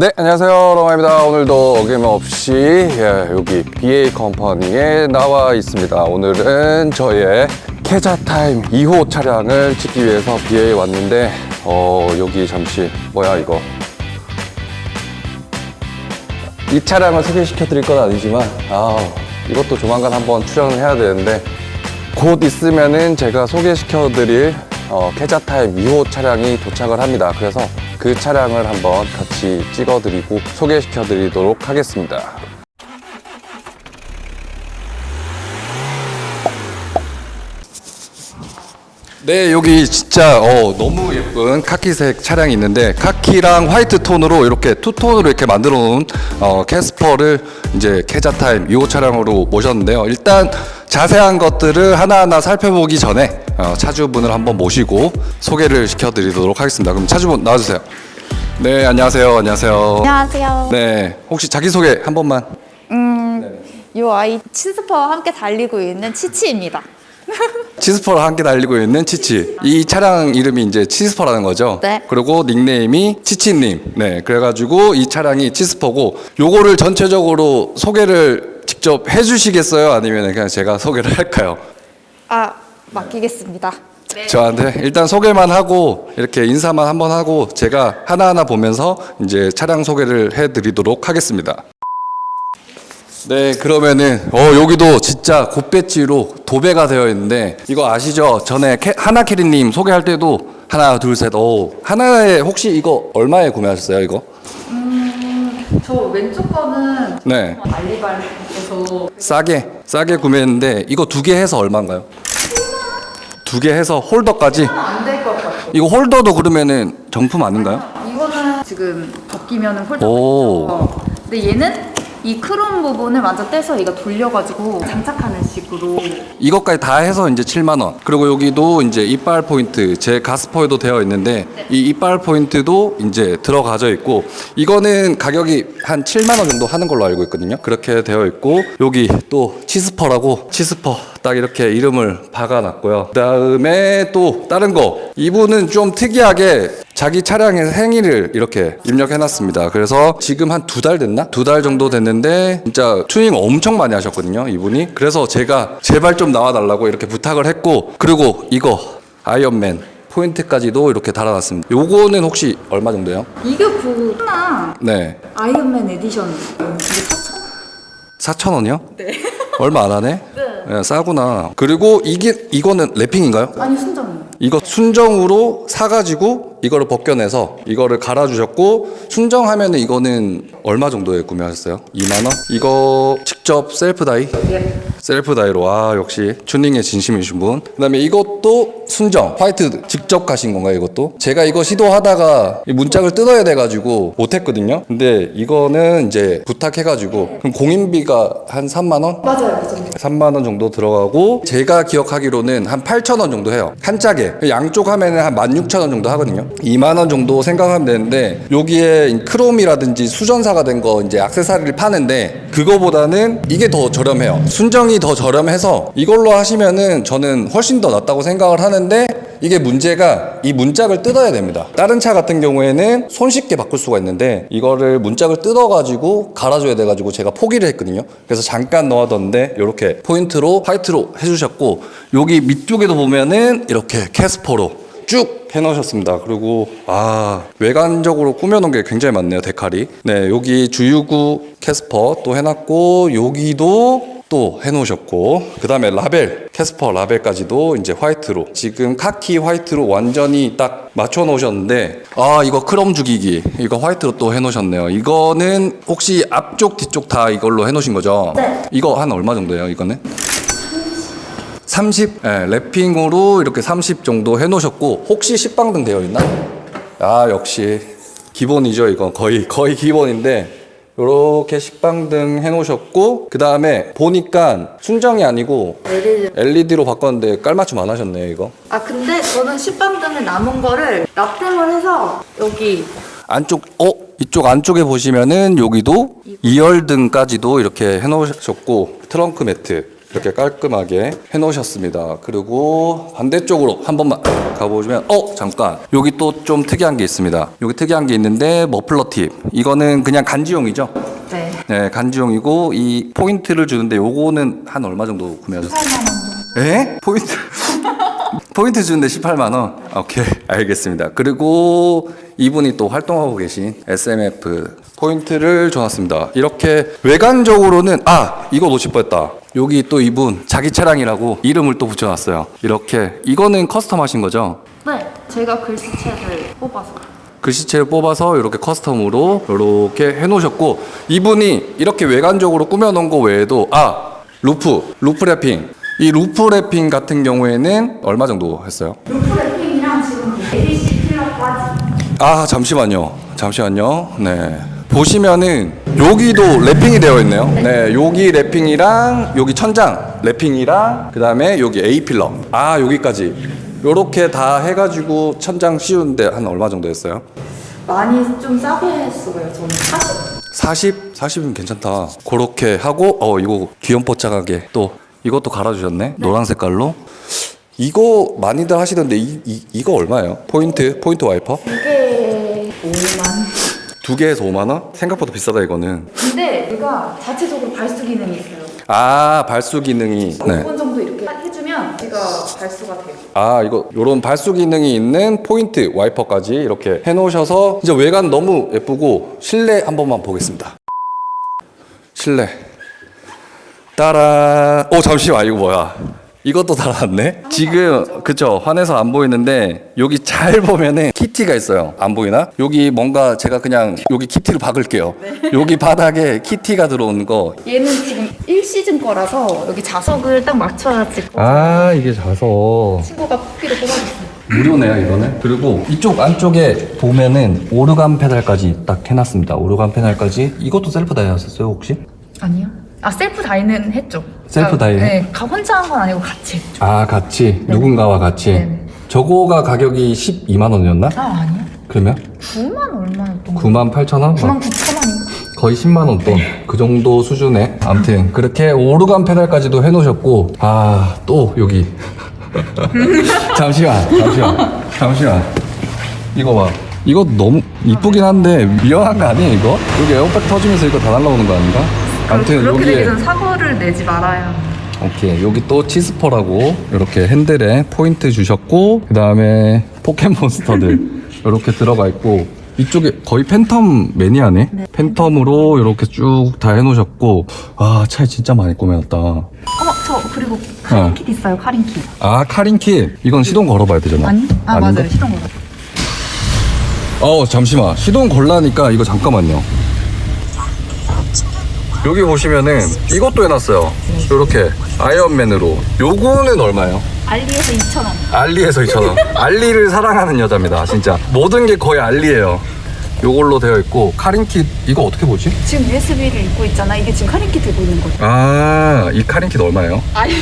네, 안녕하세요. 로마입니다. 오늘도 어김없이 예, 여기 BA 컴퍼니에 나와 있습니다. 오늘은 저의 캐자 타임 2호 차량을 찍기 위해서 BA에 왔는데, 어, 여기 잠시, 뭐야, 이거. 이 차량을 소개시켜 드릴 건 아니지만, 아 이것도 조만간 한번 출연을 해야 되는데, 곧 있으면은 제가 소개시켜 드릴 어, 캐자 타임 2호 차량이 도착을 합니다. 그래서 그 차량을 한번 같이 찍어 드리고 소개시켜 드리도록 하겠습니다. 네, 여기 진짜 어, 너무 예쁜 카키색 차량이 있는데 카키랑 화이트 톤으로 이렇게 투톤으로 이렇게 만들어 놓은 어, 캐스퍼를 이제 캐자타임 2호 차량으로 모셨는데요. 일단 자세한 것들을 하나하나 살펴보기 전에 어, 차주분을 한번 모시고 소개를 시켜드리도록 하겠습니다. 그럼 차주분 나와주세요. 네, 안녕하세요. 안녕하세요. 안녕하세요. 네, 혹시 자기소개 한 번만. 이 아이 치스퍼와 함께 달리고 있는 치치입니다. 치스퍼를 함께 달리고 있는 치치. 이 차량 이름이 이제 치스퍼라는 거죠. 네. 그리고 닉네임이 치치님. 네. 그래가지고 이 차량이 치스퍼고, 요거를 전체적으로 소개를 직접 해주시겠어요? 아니면 그냥 제가 소개를 할까요? 아, 맡기겠습니다. 저한테 일단 소개만 하고 이렇게 인사만 한번 하고 제가 하나하나 보면서 이제 차량 소개를 해드리도록 하겠습니다. 네, 그러면은 어 여기도 진짜 곱배지로 도배가 되어 있는데 이거 아시죠? 전에 캐, 하나 캐리님 소개할 때도 하나 둘 셋. 오 하나에 혹시 이거 얼마에 구매하셨어요? 이거? 저 왼쪽 거는 네, 알리바이에서 싸게 싸게 구매했는데 이거 두 개 해서 얼마인가요? 두 개 해서 홀더까지. 안될 것 같아요. 이거 홀더도 그러면은 정품 아닌가요? 이거는 지금 벗기면은 홀더. 오. 근데 얘는 이 크롬 부분을 완전 떼서 이거 돌려가지고 장착하는 식으로. 이것까지 다 해서 이제 7만 원. 그리고 여기도 이제 이빨 포인트, 제 가스포에도 되어 있는데 이 이빨 포인트도 이제 들어가져 있고 이거는 가격이 한 7만 원 정도 하는 걸로 알고 있거든요. 그렇게 되어 있고 여기 또 치스퍼라고 치스퍼 딱 이렇게 이름을 박아놨고요. 그다음에 또 다른 거 이분은 좀 특이하게 자기 차량의 생일을 이렇게 입력해놨습니다. 그래서 지금 한 두 달 됐나? 두 달 정도 됐는데 진짜 튜닝 엄청 많이 하셨거든요. 이분이. 그래서 제가 제발 좀 나와달라고 이렇게 부탁을 했고 그리고 이거 아이언맨 포인트까지도 이렇게 달아놨습니다. 요거는 혹시 얼마 정도예요? 이게 그 하나 네. 아이언맨 에디션 이게 4천 4천 원이요? 네. 얼마 안 하네? 네. 싸구나. 그리고 이게 이거는 랩핑인가요? 아니 순정이에요. 이거 순정으로 사가지고 이거를 벗겨내서 이거를 갈아주셨고 순정하면 은 이거는 얼마 정도에 구매하셨어요? 2만 원? 이거 직접 셀프 다이? 예. 셀프 다이로 아 역시 튜닝에 진심이신 분. 그다음에 이것도 순정 화이트 직접 가신 건가요 이것도? 제가 이거 시도하다가 이 문짝을 뜯어야 돼가지고 못했거든요. 근데 이거는 이제 부탁해가지고 그럼 공인비가 한 3만 원? 맞아요, 그 정도. 3만 원 정도 들어가고 제가 기억하기로는 한 8천 원 정도 해요. 한 짝에 양쪽 하면은 한 16,000원 정도 하거든요. 2만 원 정도 생각하면 되는데 여기에 크롬이라든지 수전사가 된 거 이제 액세서리를 파는데 그거보다는 이게 더 저렴해요. 순정이 더 저렴해서 이걸로 하시면은 저는 훨씬 더 낫다고 생각을 하는데 이게 문제가 이 문짝을 뜯어야 됩니다. 다른 차 같은 경우에는 손쉽게 바꿀 수가 있는데 이거를 문짝을 뜯어 가지고 갈아줘야 돼 가지고 제가 포기를 했거든요. 그래서 잠깐 넣어뒀는데 이렇게 포인트로 화이트로 해주셨고 여기 밑쪽에도 보면은 이렇게 캐스퍼로 쭉 해놓으셨습니다. 그리고 아 외관적으로 꾸며놓은 게 굉장히 많네요. 데칼이. 네 여기 주유구 캐스퍼 또 해놨고 여기도 또 해놓으셨고 그 다음에 라벨 캐스퍼 라벨까지도 이제 화이트로 지금 카키 화이트로 완전히 딱 맞춰 놓으셨는데 아 이거 크롬 죽이기 이거 화이트로 또 해놓으셨네요 이거는 혹시 앞쪽 뒤쪽 다 이걸로 해놓으신 거죠? 네. 이거 한 얼마 정도예요 이거는? 30? 네, 랩핑으로 이렇게 30 정도 해놓으셨고 혹시 식빵등 되어 있나? 아 역시 기본이죠 이거 거의 거의 기본인데 이렇게 식빵등 해놓으셨고 그 다음에 보니까 순정이 아니고 LED. LED로 바꿨는데 깔맞춤 안 하셨네요 이거 아 근데 저는 식빵등에 남은 거를 납땜을 해서 여기 안쪽 어 이쪽 안쪽에 보시면은 여기도 이열등까지도 이렇게 해놓으셨고 트렁크 매트 이렇게 깔끔하게 해놓으셨습니다. 그리고 반대쪽으로 한 번만 가보시면 어 잠깐 여기 또 좀 특이한 게 있습니다. 여기 특이한 게 있는데 머플러 팁 이거는 그냥 간지용이죠. 네. 네 간지용이고 이 포인트를 주는데 요거는 한 얼마 정도 구매하셨어요? 8만 원. 에? 포인트 포인트 주는데 18만 원. 오케이 알겠습니다. 그리고 이분이 또 활동하고 계신 SMF 포인트를 줘놨습니다. 이렇게 외관적으로는 아 이거 놓칠 뻔했다. 여기 또 이분 자기 차량이라고 이름을 또 붙여놨어요. 이렇게 이거는 커스텀하신 거죠? 네. 제가 글씨체를 뽑아서. 글씨체를 뽑아서 이렇게 커스텀으로 이렇게 해놓으셨고 이분이 이렇게 외관적으로 꾸며놓은 거 외에도 아 루프 루프 랩핑 이 루프 랩핑 같은 경우에는 얼마 정도 했어요? 루프 랩핑이랑 지금 ABC 필러까지. 아 잠시만요 잠시만요 네 보시면은 여기도 랩핑이 되어 있네요 네 여기 랩핑이랑 여기 천장 랩핑이랑 그 다음에 여기 A 필러 아 여기까지 요렇게 다 해가지고 천장 씌우는데 한 얼마 정도 했어요? 많이 좀 싸게 했어요. 저는 40. 40? 40이면 괜찮다. 그렇게 하고 어 이거 귀염뽀짝하게 또 이것도 갈아주셨네. 노란 색깔로. 이거 많이들 하시던데 이, 이 이거 얼마예요? 포인트 포인트 와이퍼? 이게 5만. 두 개에서 5만 원? 생각보다 비싸다 이거는. 근데 얘가 자체적으로 발수 기능이 있어요. 아 발수 기능이. 네. 5분 정도 이렇게 해주면 얘가 발수가 돼요. 아 이거 요런 발수 기능이 있는 포인트 와이퍼까지 이렇게 해놓으셔서 이제 외관 너무 예쁘고 실내 한 번만 보겠습니다. 실내 따라 오 잠시만 이거 뭐야 이것도 달았네? 지금 그쵸 환해서 안 보이는데 여기 잘 보면은 키티가 있어요. 안 보이나? 여기 뭔가 제가 그냥 여기 키티로 박을게요. 여기 바닥에 키티가 들어온 거. 얘는 지금 1시즌 거라서 여기 자석을 딱 맞춰가지고 아 이게 자서 친구가 뽑기로 뽑아줬어요. 무료네요 이거는. 그리고 이쪽 안쪽에 보면은 오르간 페달까지 딱 해놨습니다. 오르간 페달까지. 이것도 셀프 다이하셨어요 혹시? 아니요. 아 셀프 다이는 했죠. 셀프 아, 다이? 네, 가 혼자 한 건 아니고 같이 했죠. 아 같이 누군가와 같이 네네. 저거가 가격이 12만 원이었나? 아 아니요. 그러면 9만 얼마였던 거? 9만 8천 원? 9만 9천 원인가? 거의 10만 원 돈. 그 정도 수준에. 아무튼 그렇게 오르간 페달까지도 해놓으셨고 아 또 여기 잠시만 잠시만 잠시만 이거 봐. 이거 너무 이쁘긴 한데 위험한 거 아니에요 이거? 여기 에어백 터지면서 이거 다 날라오는 거 아닌가? 아무튼 그렇게 되기 여기에 전 사고를 내지 말아야. 오케이 여기 또 치스퍼라고 이렇게 핸들에 포인트 주셨고 그 다음에 포켓몬스터들 이렇게 들어가 있고 이쪽에 거의 팬텀 매니아네 팬텀으로 이렇게 쭉 다 해놓으셨고 아 차에 진짜 많이 꾸며놨다 어머 저 그리고 카린킷 있어요 카린킷. 아 카린키 이건 시동 걸어봐야 되잖아 아니? 아 아닌가? 맞아요 시동 걸어. 어 잠시만 시동 걸라니까 이거 잠깐만요 여기 보시면은 이것도 해놨어요 이렇게 아이언맨으로 요거는 얼마예요? 알리에서 2천 원. 알리에서 2,000원. 알리를 사랑하는 여자입니다, 진짜. 모든 게 거의 알리예요. 요걸로 되어 있고 카린킷 이거 어떻게 보지? 지금 USB를 입고 있잖아. 이게 지금 카린킷 들고 있는 거죠. 아, 이 카린킷 얼마예요? 아니.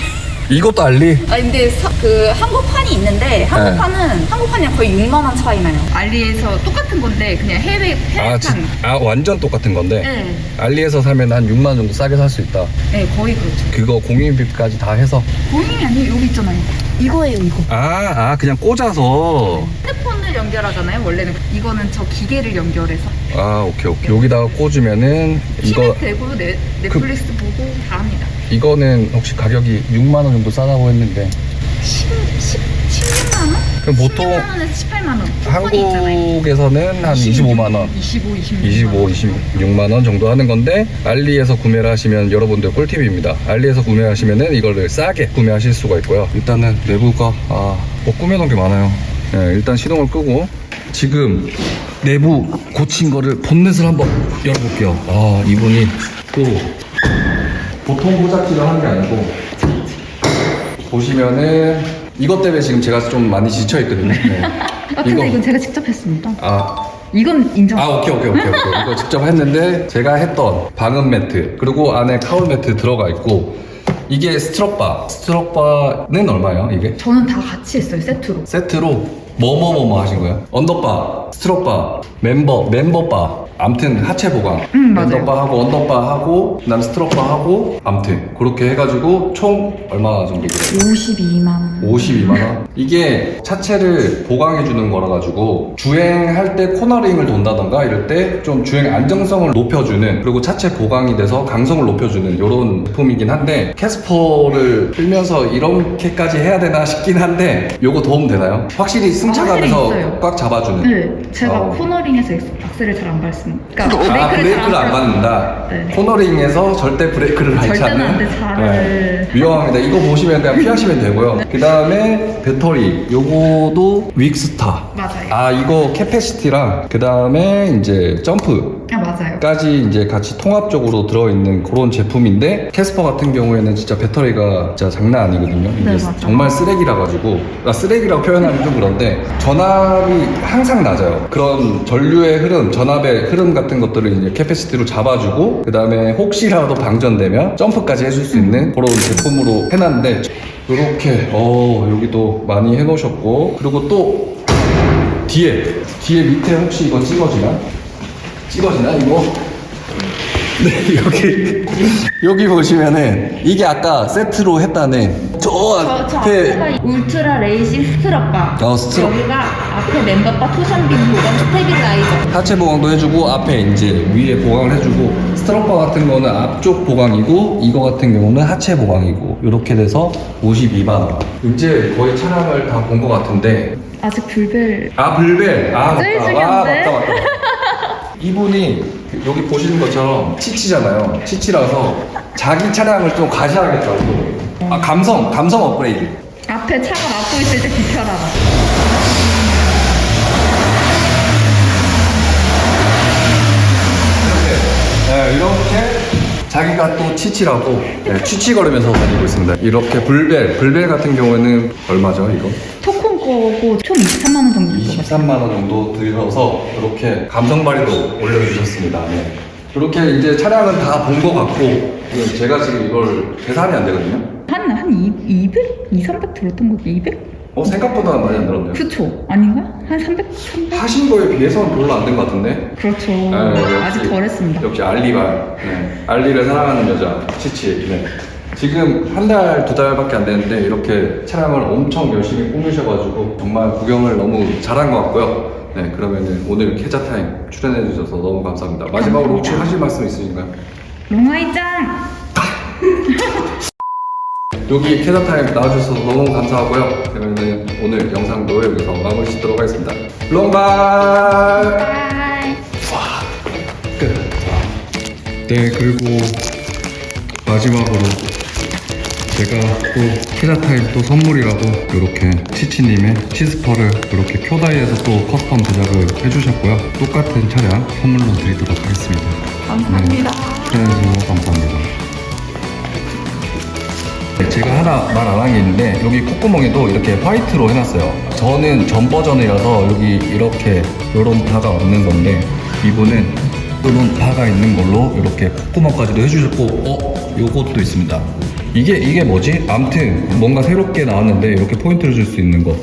이것도 알리? 아 근데 사- 그 한국판이 있는데 한국판은 한국판이랑 거의 6만 원 차이 나요. 알리에서 똑같은 건데 그냥 해외 아, 해외판. 진, 아 완전 똑같은 건데. 네. 알리에서 사면 한 6만 원 정도 싸게 살 수 있다. 네 거의 그렇죠. 그거 공인비까지 다 해서. 본인이 아니에요 여기 있잖아요. 이거예요 이거. 아, 아 그냥 꽂아서. 핸드폰을 연결하잖아요. 원래는 이거는 저 기계를 연결해서 아, 오케이 오케이. 여기다가 꽂으면은 이거 티켓 되고 넷, 넷플릭스 보고 다 합니다. 이거는 혹시 가격이 6만 원 정도 싸다고 했는데 10, 10, 16만 원? 그럼 보통 16만 원에서 18만 원. 쿠폰이 있잖아요. 한국에서는 한 25만 원. 25, 26. 25, 26만 원 정도 하는 건데 알리에서 구매를 하시면 여러분들 꿀팁입니다. 알리에서 구매하시면은 이거를 싸게 구매하실 수가 있고요. 일단은 내부가 아, 뭐 꾸며놓은 게 많아요. 네, 일단 시동을 끄고 지금 내부 고친 거를 본넷을 한번 열어볼게요. 아 이분이 또 보통 고작질을 하는 게 아니고 보시면은 이것 때문에 지금 제가 좀 많이 지쳐 있거든요. 네. 아 근데 이건 제가 직접 했습니다. 아 이건 인정. 아 오케이 오케이 오케이 오케이 이거 직접 했는데 제가 했던 방음 매트 그리고 안에 카울 매트 들어가 있고 이게 스트럭바 스트럭바는 얼마예요 이게? 저는 다 같이 했어요 세트로. 세트로 뭐뭐뭐뭐 하신 거예요? 언더바 스트로바, 멤버, 멤버바. 암튼 하체 보강. 음, 맞아요. 멤버바 하고 언더바 하고 그다음 스트로바 하고 암튼 그렇게 해가지고 총 얼마 정도 들어요? 52만 원. 52만 원. 이게 차체를 보강해 주는 거라 가지고 주행할 때 코너링을 돈다던가 이럴 때 좀 주행 안정성을 높여주는 그리고 차체 보강이 돼서 강성을 높여주는 이런 제품이긴 한데 캐스퍼를 끌면서 이렇게까지 해야 되나 싶긴 한데 요거 도움 되나요? 확실히 승차감에서 확실히 있어요. 꽉 잡아주는. 네, 제가 어. 코너링에서 악셀을 잘 안 밟습니다. 그러니까 아, 브레이크를 안 밟아요. 받는다. 네. 코너링에서 절대 브레이크를 밟지 절대는 않는. 안 돼, 잘을. 위험합니다. 이거 보시면 그냥 피하시면 되고요. 그 다음에 배터리. 요거도 윅스타. 맞아요. 아, 이거 캐패시티랑 그 다음에 이제 점프. 아 맞아요. 까지 이제 같이 통합적으로 들어있는 그런 제품인데 캐스퍼 같은 경우에는 진짜 배터리가 진짜 장난 아니거든요. 이게 네, 맞아요. 정말 쓰레기라 가지고 아, 쓰레기라고 표현하면 좀 그런데 전압이 항상 낮아요. 그런 전류의 흐름, 전압의 흐름 같은 것들을 이제 캐패시티로 잡아주고 그 다음에 혹시라도 방전되면 점프까지 해줄 수 있는 그런 제품으로 해놨는데 이렇게 어 여기도 많이 해놓으셨고 그리고 또 뒤에 뒤에 밑에 혹시 이거 찍어지나? 찍어지나 이거? 네 여기 여기 보시면은 이게 아까 세트로 했다는 저 저, 저 앞에 앞에가 울트라 레이싱 스트럽바. 어, 스트럽. 여기가 앞에 멤버바 토션빔 보건 스테빌라이저. 하체 보강도 해주고 앞에 이제 위에 보강을 해주고 스트럼퍼 같은 거는 앞쪽 보강이고 이거 같은 경우는 하체 보강이고 이렇게 돼서 52만 원 이제 거의 차량을 다 본 것 같은데 아직 불벨. 아 불벨 아 맞다 아 중요한데? 맞다 맞다 이분이 여기 보시는 것처럼 치치잖아요. 치치라서 자기 차량을 좀 가셔야겠다고. 아 감성 감성 업그레이드. 앞에 차가 막고 있을 때 비켜라. 이렇게. 네, 이렇게 자기가 또 치치라고 네, 치치거리면서 다니고 있습니다. 이렇게 불벨 불벨 같은 경우에는 얼마죠 이거? 토콘 거고 총 23만 원 정도. 23만 원 정도 들여서 이렇게 감성 발휘도 올려주셨습니다. 네. 이렇게 이제 차량은 다 본 것 같고 지금 제가 지금 이걸 계산이 안 되거든요. 한, 한 200? 2, 300 들었던 거 200? 어 생각보다 많이 안 들었네요. 그쵸? 아닌가? 한 300? 300? 하신 거에 비해서는 별로 안 된 것 같은데. 그렇죠. 네, 아직 역시- 덜 했습니다. 역시 알리발. 네. 알리를 사랑하는 여자 치치. 네. 지금 한 달, 두 달밖에 안 됐는데 이렇게 차량을 엄청 열심히 꾸미셔가지고 정말 구경을 너무 잘한 것 같고요. 네, 그러면은 오늘 캐자타임 출연해주셔서 너무 감사합니다. 마지막으로 혹시 하실 말씀 있으신가요? 롱아이짱! 여기 캐자타임 나와주셔서 너무 감사하고요. 그러면은 오늘 영상도 여기서 마무리 짓도록 하겠습니다. 롱발! 바이! 끝. 네, 그리고 마지막으로 제가 또 피자타임 또 선물이라고 이렇게 치치님의 치스퍼를 이렇게 큐다이에서 또 커스텀 제작을 해주셨고요. 똑같은 차량 선물로 드리도록 하겠습니다. 감사합니다. 출연해주셔서 감사합니다. 네, 제가 하나 말 안 한 게 있는데 여기 콧구멍에도 이렇게 화이트로 해놨어요. 저는 전 버전이라서 여기 이렇게 이런 바가 없는 건데 이분은 이런 바가 있는 걸로 이렇게 콧구멍까지도 해주셨고 어? 요것도 있습니다. 이게 이게 뭐지? 암튼 뭔가 새롭게 나왔는데 이렇게 포인트를 줄 수 있는 거